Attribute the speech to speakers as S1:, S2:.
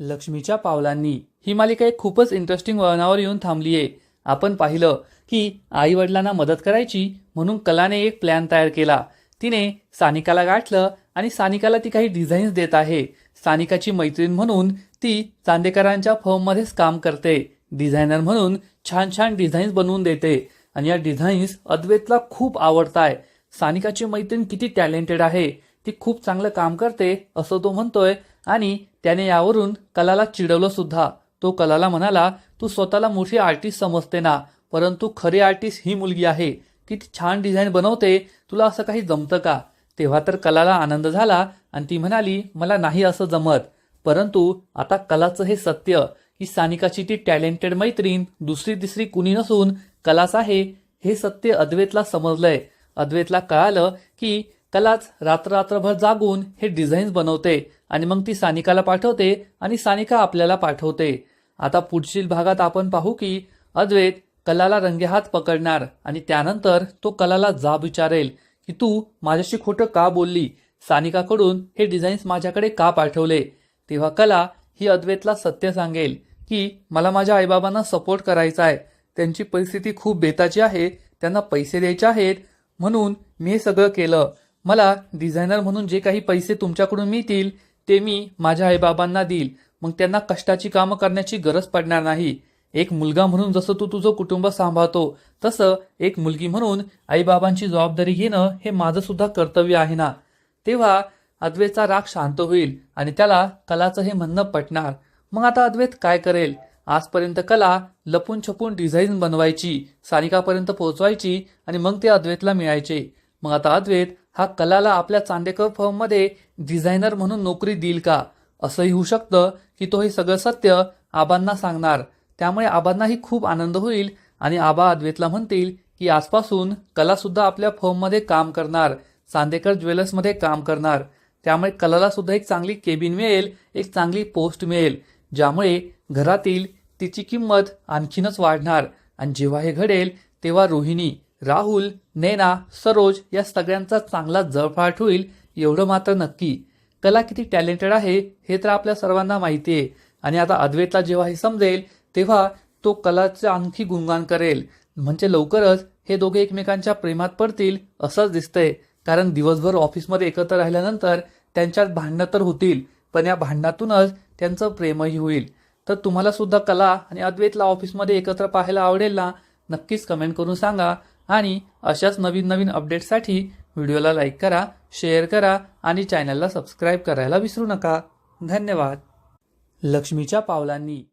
S1: लक्ष्मीच्या पावलांनी. ही मालिका एक खूपच इंटरेस्टिंग वळणावर येऊन थांबली आहे आपण पाहिलं की आई वडिलांना मदत करायची म्हणून कलाने एक प्लॅन तयार केला. तिने सानिकाला गाठलं आणि सानिकाला ती काही डिझाईन्स देत आहे. सानिकाची मैत्रीण म्हणून ती चांदेकरांच्या फर्ममध्येच काम करते. डिझायनर म्हणून छान छान डिझाईन्स बनवून देते. आणि या डिझाईन्स अद्वैतला खूप आवडताय. सानिकाची मैत्रीण किती टॅलेंटेड आहे. ती खूप चांगलं काम करते असं तो म्हणतोय. आणि त्याने यावरून कलाला चिडवलं सुद्धा. तो कलाला म्हणाला तू स्वतःला मोठी आर्टिस्ट समजते ना परंतु खरी आर्टिस्ट ही मुलगी आहे. किती छान डिझाईन बनवते तुला असं काही जमतं का? तेव्हा तर कलाला आनंद झाला आणि ती म्हणाली मला नाही असं जमत. परंतु आता कलाचं हे सत्य की सानिकाची ती टॅलेंटेड मैत्रीण दुसरी तिसरी कुणी नसून कलाच आहे हे सत्य अद्वैतला समजलंय. अद्वैतला कळालं की कलाच रात्ररात्रभर जागून हे डिझाईन्स बनवते आणि मग ती सानिकाला पाठवते आणि सानिका आपल्याला पाठवते. आता पुढील भागात आपण पाहू की अद्वैत कलाला रंगेहात पकडणार आणि त्यानंतर तो कलाला जाब विचारेल की तू माझ्याशी खोटं का बोलली? सानिकाकडून हे डिझाईन्स माझ्याकडे का पाठवले? तेव्हा कला ही अद्वैतला सत्य सांगेल की मला माझ्या आईबाबांना सपोर्ट करायचा आहे. त्यांची परिस्थिती खूप बेताची आहे. त्यांना पैसे द्यायचे आहेत. म्हणून मी हे सगळं केलं. मला डिझायनर म्हणून जे काही पैसे तुमच्याकडून मिळतील ते मी माझ्या आईबाबांना देईल. मग त्यांना कष्टाची कामं करण्याची गरज पडणार नाही. एक मुलगा म्हणून जसं तू तुझं कुटुंब सांभाळतो तसं एक मुलगी म्हणून आईबाबांची जबाबदारी घेणं हे माझं सुद्धा कर्तव्य आहे ना? तेव्हा अद्वैतचा राग शांत होईल आणि त्याला कलाचं हे म्हणणं पटणार. मग आता अद्वैत काय करेल? आजपर्यंत कला लपून छपून डिझाईन बनवायची सानिकापर्यंत पोहोचवायची आणि मग ते अद्वैतला मिळायचे. मग आता अद्वैत हा कलाला आपल्या चांदेकर फर्ममध्ये डिझायनर म्हणून नोकरी देईल का? असंही होऊ शकतं की तो हे सगळं सत्य आबांना सांगणार. त्यामुळे आबांनाही खूप आनंद होईल आणि आबा अद्वेतला म्हणतील की आजपासून कलासुद्धा आपल्या फर्ममध्ये काम करणार चांदेकर ज्वेलर्समध्ये काम करणार. त्यामुळे कलाला सुद्धा एक चांगली केबिन मिळेल एक चांगली पोस्ट मिळेल ज्यामुळे घरातील तिची किंमत आणखीनच वाढणार. आणि जेव्हा हे घडेल तेव्हा रोहिणी राहुल नेना सरोज या सगळ्यांचा चांगला जळफाट होईल एवढं मात्र नक्की. कला किती टॅलेंटेड आहे हे तर आपल्या सर्वांना माहिती आहे. आणि आता अद्वैतला जेव्हा हे समजेल तेव्हा तो कलाचं आणखी गुणगान करेल. म्हणजे लवकरच हे दोघे एकमेकांच्या प्रेमात पडतील असंच दिसतंय. कारण दिवसभर ऑफिसमध्ये एकत्र राहिल्यानंतर त्यांच्यात भांडणं तर होतील पण या भांडणातूनच त्यांचं प्रेमही होईल. तर तुम्हाला सुद्धा कला आणि अद्वैतला ऑफिसमध्ये एकत्र पाहायला आवडेल ना नक्कीच कमेंट करून सांगा. आणि अशाच नवीन नवीन अपडेटसाठी व्हिडिओला लाईक करा शेअर करा आणि चॅनलला सबस्क्राईब करायला विसरू नका. धन्यवाद. लक्ष्मीच्या पावलांनी.